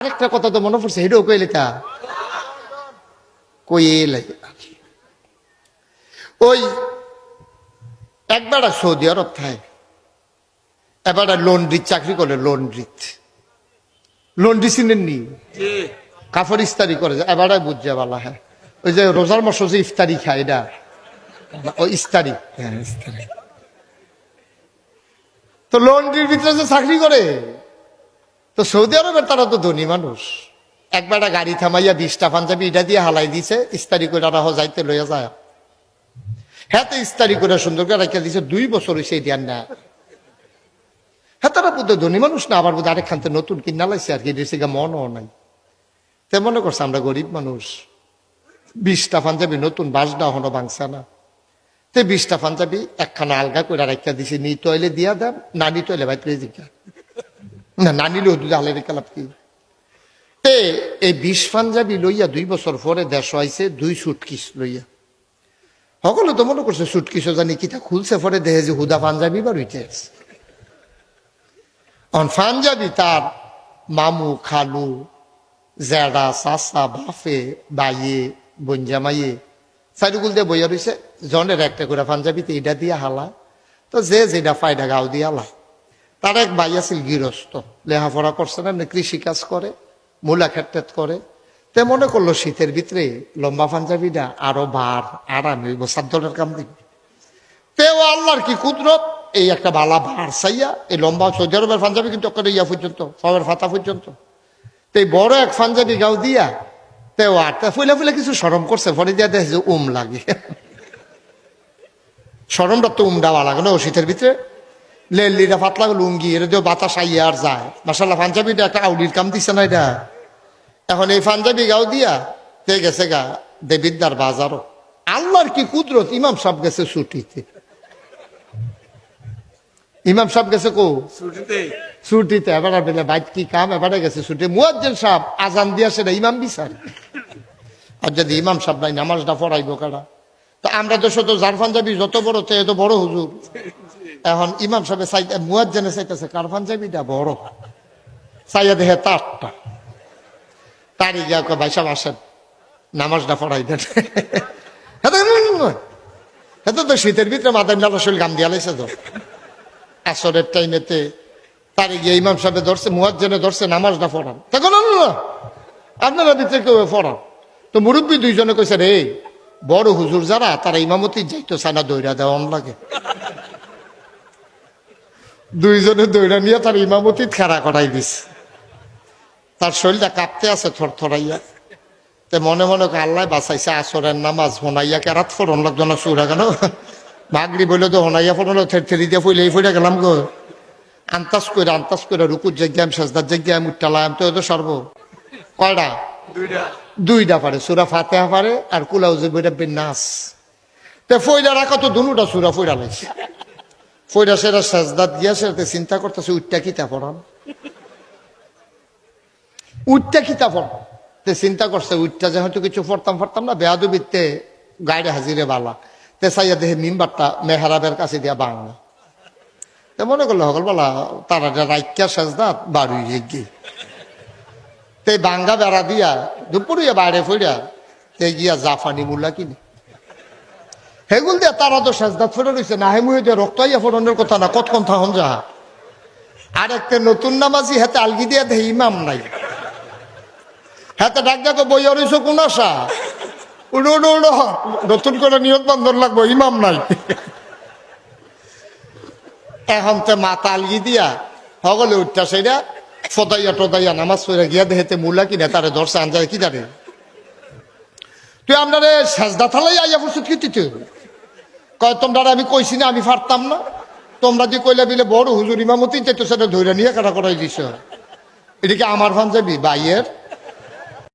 আরেকটা কথা তো মনে পড়ছে হেডও কইলে তা। কইলে ওই একবার সৌদি আরব থাকে এবার লন্ড্রির চাকরি করে লন্ড্রিত। লন্ড্রি চিনেন নি কাপড় ইস্তারি করে এবার বুঝছে বালা হ্যাঁ। ওই যে রোজার মাস যে ইফতারি খায় এটা। ও ইস্তারি হ্যাঁ ইস্তারি তো লন্ড্রির ভিতরে যে চাকরি করে তো সৌদি আরবের তারা তো ধনী মানুষ। একবার গাড়ি থামাইয়া বিশটা পাঞ্জাবি এটা দিয়ে হালাই দিছে, ইস্তারি করে রাহ যাইতে লইয়া যায়। হ্যাঁ তো ইস্তারি করে সুন্দর করে রাখিয়া দিছে, দুই বছর হয়েছে এটিয়ার না। হ্যাঁ তারা বুদ্ধ ধনী মানুষ না, আবার বোধ আরেক খানতে নতুন কিনা লাইছে আর কি গা মনও নাই। তে মনে করছে আমরা গরিব মানুষ। বিশটা পাঞ্জাবি নতুন বাসডা হনো বাংসা না। তে বিশটা পাঞ্জাবি একখানা আলগা করে রাখিয়া দিছে, নি তৈলে দিয়া দাম না নি তৈলে ভাই তুই না না দুধ আলের কালাপ কি? তে, এই বিশ পাঞ্জাবি লইয়া দুই বছর পরে দেশ আইছে, দুই সুটকিস লইয়া। সকলে তো মনে করছে সুটকিসও জানি কিতা খুলছে পরে দেহে যে হুদা পাঞ্জাবি বার হইতে অন পাঞ্জাবি তার মামু, খালু, জেডা, চাচা বাফে বাইয়ে বঞ্জামাইয়ে চারিগুল দিয়ে বইয়া রয়েছে জনের একটা করে পাঞ্জাবিতে এটা দিয়ে হালা। তো যে যেটা ফায়দা গাও দিয়ে হালা। তার এক ভাই আছিল গৃহস্থ, লেখাপড়া করছে না এমনি কৃষি কাজ করে, মূলা ক্ষেত্রেত করে। তে মনে করল শীতের ভিতরে লম্বা পাঞ্জাবিটা আরও বার আরাম হইব সাদ্দলের কাম দিবে। তেও আল্লাহর কি কুদরত, এই একটা বালা ভার চাইয়া এই লম্বা সৌদি আরবের পাঞ্জাবি কিন্তু ইয়া পর্যন্ত, সবের ফাতা পর্যন্ত। তো বড় এক পাঞ্জাবি গাও দিয়া তেও আর তা ফুলে ফুলে কিছু সরম করছে পরে দিয়া দেখে যে উম লাগে। সরমটা তো উম দেওয়া লাগে না ও শীতের ভিতরে। লেলিটা পাতলা লুঙ্গি এটা বাতাস আইয়া আর যায়। মাসাল্লাহ পাঞ্জাবিটা একটা আউলির কাম দিছে না এটা? এখন এই পাঞ্জাবি গাও দিয়া তে গেছে গা বাজারও। আল্লাহর কি কুদরত? ইমাম সব গেছে ছুটিতে। ইমাম সাহেব গেছে কো? ছুটিতে। ছুটিতে। এবারে বেলে বাইক কি কাম? এবারে গেছে ছুটি। মুয়াজ্জেন সাহেব আজান দিয়া সেটা ইমাম বিচার। আর যদি ইমাম সাহেব নাই নামাজটা পড়াইবো কারা তা আমরা তো শুধু জার পাঞ্জাবি যত বড় তে এত বড় হুজুর। এখন ইমাম সাহেব চাই মুয়াজ্জেনে চাইতেছে কার পাঞ্জাবিটা বড়। চাইয়া দেখে তারটা। তারই গিয়া ভাই সাহেব আসেন, নামাজটা পড়াই দেন। হেতো তো শীতের ভিতরে মাথায় নালা শরীর গাম দিয়া লাইছে তো। আসরের টাইমেতে তারে গিয়ে ইমাম সাহেব ধরছে, মুয়াজ্জেনে ধরছে, নামাজটা পড়ান। তখন আপনারা ভিতরে কেউ পড়ান? তো মুরব্বী দুইজনে কইছে, রে, বড় হুজুর যারা, তারা ইমামতি যাইতো সানা দৈরা দেওয়ান লাগে। দুইজনে দৈরা নিয়ে তার ইমামতি খেরা করাই দিছে তার শরীরটা কাঁপতে আছে থর থরাইয়া তে মনে মনে আল্লাহ বাঁচাইছে আসরের নামাজ হোনাইয়া কেরাত ফোরন লাগতো না সুরা কেন? মাগরি বলে তো হোনাইয়া ফোরন থেরি দিয়ে ফুলে ফুলে গেলাম গো। আন্তাজ করে আন্তাজ করে রুকুর জায়গায় সাজদার জায়গায় মুটালাম তো তো সর্ব। কয়টা দুইটা পারে সুরা ফাতেহা পারে আর কুলাউজে বইটা নাস তে ফইরা রাখা তো দুটা সুরা ফইরা লাইছে। ফইরা সেরা সাজদাত গিয়া সেটাতে চিন্তা করতেছে উঠটা কিতা পড়ান উঠটা কিতা পড় তে চিন্তা করছে উঠটা যেহেতু কিছু পড়তাম পড়তাম না বেহাদুবিতে গাড়ি হাজিরে বালা। তে চাইয়া দেহে মিম্বারটা মেহারাবের কাছে দিয়া বাংলা তে মনে করল সকল বলা, তারা রাইকা সাজদাত বাড়ি গিয়ে তে বাঙ্গা বেড়া দিয়া দুপুরিয়া বাইরে ফইরা, তে গিয়া জাফানি মুল্লা কিনে। হেগুল দিয়া তারা তো সাজদাত ফেরে রয়েছে না হেমুহে দিয়ে রক্তাইয়া ফোরনের কথা না কতক্ষণ থাকুন যা আর একটা নতুন নামাজি হাতে আলগি দিয়া দেহে ইমাম নাই। হাতে ডাক ডাকে বইয়া রয়েছে কোন আশা? উড়ো উড়ো উড়ো নতুন করে নিয়োগ বন্ধন লাগবো, ইমাম নাই। এখন তে মাথা আলগি দিয়া সকলে উঠটা সেটা ফদাইয়া টদাইয়া নামাজ পড়ে গিয়া দেহেতে মূলা কিনে তারে ধরছে, আনজায় কি জানে তুই আপনারে সাজদা থালাই আইয়া বসে কি তুই? কয় তোমরা আমি কইছি না, আমি ফারতাম না? তোমরা যে কইলা বিলে বড় হুজুর ইমামতি চাইতো সেটা ধৈর্য নিয়ে কাটা করাই দিছ কি আমার পাঞ্জাবি? বাইয়ের